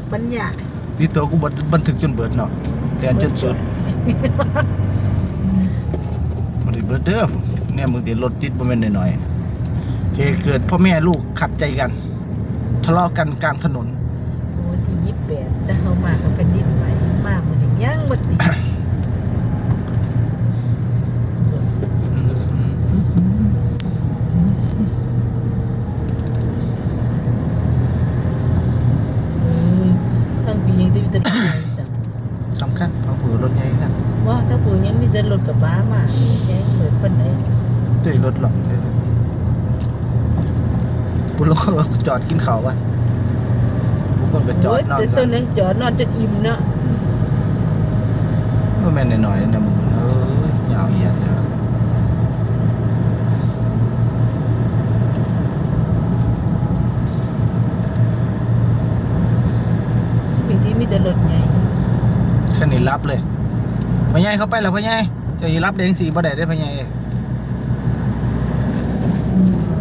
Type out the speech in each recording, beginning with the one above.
กปัญญานี่ตัวกูบันบันทึกจนเบิดเนาะแต่จนสุดบ่ได้เบิดเด้อเนี่ยมึงติรถติดบ่แม่นน้อยๆเหตุเกิดพ่อแม่ลูกขัดใจกัน ทะเลาะกันกลางถนนโอ้ที่ยี่สิบแปดแต่เขามากับแผ่นดินไหวมากมันยังมาติดเอ้ยทั้งปียังได้มีแต่รถใหญ่สัก สำคัญเพราะผือรถใหญ่นะ ว่าถ้าปูยังมีแต่รถกับบ้ามายังเหมือนปันไหนด้วยรถหลอกเลยปุ้งก็จอดกินข้าววะปุ้งก็จอดโอ้ยนอนแต่ก่ตัอวนนึงจอดนอนจนอิ่มเนาะบ่แม่นน้อยๆนะมึงเอ้ยยาวเหยียดเด้อปีที่มีแต่รถใหญ่คันนี้รับเลย พ่อใหญ่เข้าไปแล้วพ่อใหญ่จะอีรับเด้งสีบ่ได้ได้อพ่อใหญ่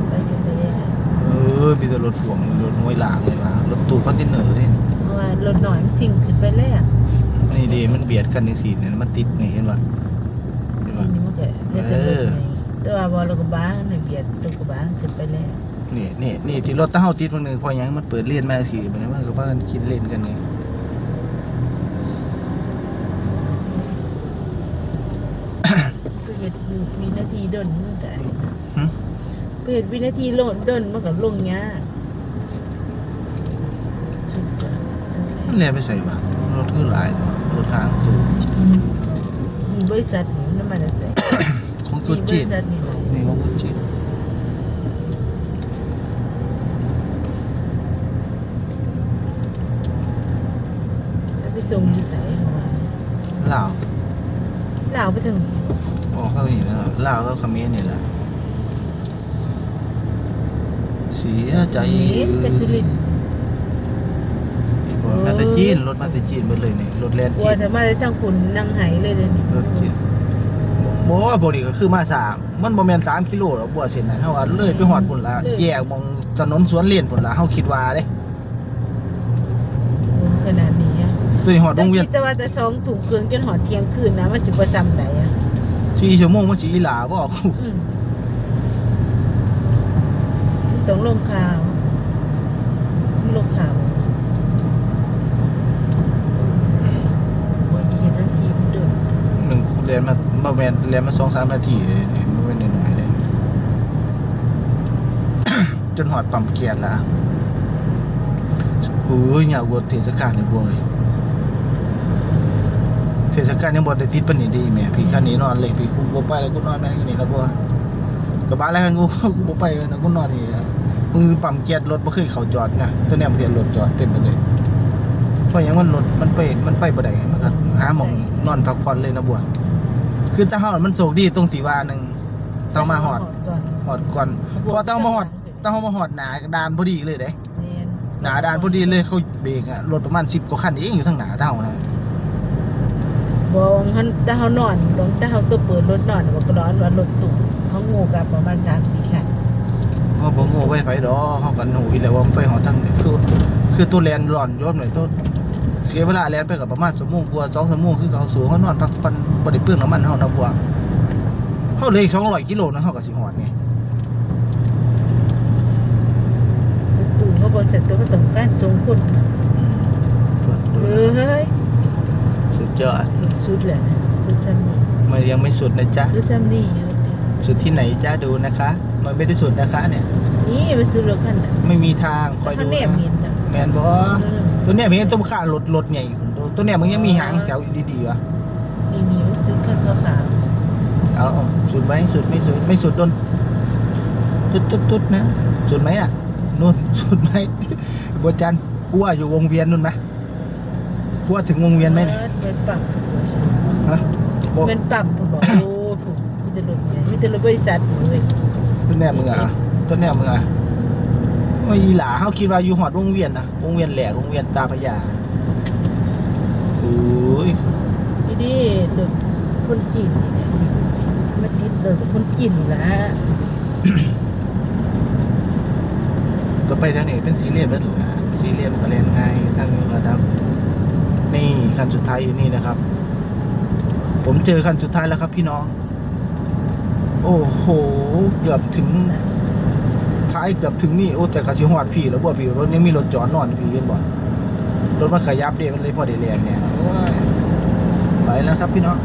ไปกันเลยอะเออมีแต่รถพ่วงรถห้วยหลางเลยว่ารถตู้คอนเทนเนอร์นี่เพราะว่ารถหน่อยมันสิ่งขึ้นไปแล้วนี่ดีมันเบียดกันจังซี่เนี่ยมันติดนี่เห็นบ่เห็นบ่ทีนี้มันก็ได้แต่รถใหญ่แต่ว่าบอรถกระบะเนี่ยเบียดรถกระบะขึ้นไปแล้วนี่นี่นี่ที่รถตะเฮาติดบางนึงพอหยังมันเปิดเลียนมาสิมันมันก็พากันคิดเล่นกันไง ไปเห็ดวินาทีเดินมันก็อันนี้นะหึไปเห็ดวินาทีโลดเดินมันก็ลงยากสุดยอดสุดมันแล้วเลียนไปใส่บ่รถคือหลายบ่รถทางตู้มีบริษัทนี่น้ำมันจะใส่ของมีกุบจีรินษัทนี่เลยนี่ของกุจีนถ้าไปส่งที่ใส่เข้ามาลาว ลาวไปถึงออกเข้านี่นะลาวก็เขมรนี่แหละเสียใจสุรินทร์ไปสุรินทร์อีกว่ามาแต่จีนรถมาแต่จีนเบิดเลยนี่รถแล่นกลัจีวนถ้ามาได้ทั้งคุณนั่งไหเลยเลยนี่รถจีนบ่ว่าบ่นี่ก็คือมาสามมันบ่แม่น3กิโลหรอกบ่เส้นนั้นเฮาว่าเลยไปฮอดพุ่นละแยกมองถนนสวนเลนพุ่นละเฮาคิดว่าเด้ ขนาดนี้อะ ตัวนี้ฮอดวแต่งเวียนคิดแต่ว่าจะสองถุงเครื่องจนหอดเที่ยงคืนนะมันจะประซ้ำไหนอะ4ชั่วโมงมันสิอีหลาบ่อืมต้องลงข่าวลงข่าวโอ้ยเห็นทันทีมันเดินหนึ่งเรียนมาบ่แม่นเรียนมา2-3นาทีเลยนี่บ่แม่นน้อยๆเลยจนฮอดปั๊มเกียรติละโอ้ยอยากบวชเทศกาลนี่บ่เอ้ย เทศกาลยังบ่ได้ติดปานนี้ดีแหม่พี่คันนี้นอนเลยพี่กูบ่ไปแล้วกูนอนแม่งอยู่นี่แล้วบ่กลับบ้านแล้วกูกูบ่ไปแล้วนะกูนอนนี่นะมึงปั๊มเกียรติรถบ่เคยเข้าจอดนะตัวเนี้ยมันเสียรถจอดเต็มไปเลยเพราะหยังมันรถมันไปมันไปบ่ได้มันก็หาหม่องนอนพักผ่อนเลยนะบัวคือถ้าเฮามันโชคดีตรงที่ว่าหนึงต้องมาฮอดก่อนฮอดก่อนพอต้องมาฮอดต้องมาฮอดหน้าด่านพอดีเลยเด้แม่นหนาด่านพอดีเลยเขาเบรกอะรถประมาณสิบกว่าคันเองอยู่ทางหนาเท่านะ บอกหันแต่เขานอนลงแต่เขาตัวเปิดรถนอนบอกก็ร้อนว่ารถตุ่เขางูกับประมาณสามสี่คันเพราะผมโง่ไปไฟดอกเขากันหนูอีแล้วว่ามันไปหอทางเนี่ยคือ คือตัวแลนร้อนยศหน่อยตัวเสียเวลาแลนไปกับประมาณสมงกว่าสองสมงคือเขาสูงเขานอนพักผ่อนบริเปลืองน้ำมันเขานะบัวเขาเลยสองร้อยกิโลนะเขากับสิหอดไงรถตุ่เขาบนเสร็จตัวก็ต้องการทรงคน เปิด เอ ดู อเฮ้ย สุด ยอด สุดเลยนะสุดซ้ำนี่มันยังไม่สุดนะจ๊ะ สุดซ้ำนี่อยู่นี่สุดที่ไหนจ้าดูนะคะ มันไม่ได้สุดนะคะเนี่ย นี่มันสุดแล้วคันน่ะไม่มีทางคอยเขาดูแนมนะเห็นน่ะแมนบอเออตัวเนี้ยมันยังต้องค่ารถรถใหญ่อยู่ตัวตัวเนี้ยมันยังมีหางแถวอยู่ดีๆวะนี่นิ้วสุดคันขาวเอาเอาสุดไหมสุดไม่สุดไม่สุดโดนตุ๊ดตุ๊ดตุ๊ดนะ สุดไหมอะนู่นสุดไหมบัวจันทร์กูว่าอยู่วงเวียนนู่นไหม กูว่าถึงวงๆเวียนไหมเนี่ยเป็นปรับฮะบอกเป็นปรับผมบอกโอ้ถูกมีแต่รถเนี่ยมีแต่รถบริษัทอยู่เว้ยตัวเนี้ยมึงอะตัวเนี้ยมึงอะโอ้ยอีหลาเขาคิดว่าอยู่หอดวงเวียนนะวงเวียนแหลกวงเวียนตาพระยาโอ้ยนี่ดิรถคนจีนนี่เนี่ยมาติดรถคนจีนนี่ละก็ไปทางนี้เป็นสีเหลี่ยมเบิดหละสีเหลี่ยมก็เล่นง่ายทางนี้ระดับคั นสุดท้ายอยู่นี่นะครับ ผมเจอคันสุดท้ายแล้วครับ พี่น้อง โอ้โห เกือบถึง ท้ายเกือบถึงนี่โอ้แต่กระสีหอดพี่แล้วบ่พี่ว่ายังมีรถจอดนอนพี่เห็นบ่รถมันขยับเด็มันเลยพอได้แล่นเนี้ยไปแล้วครับพี่น้อง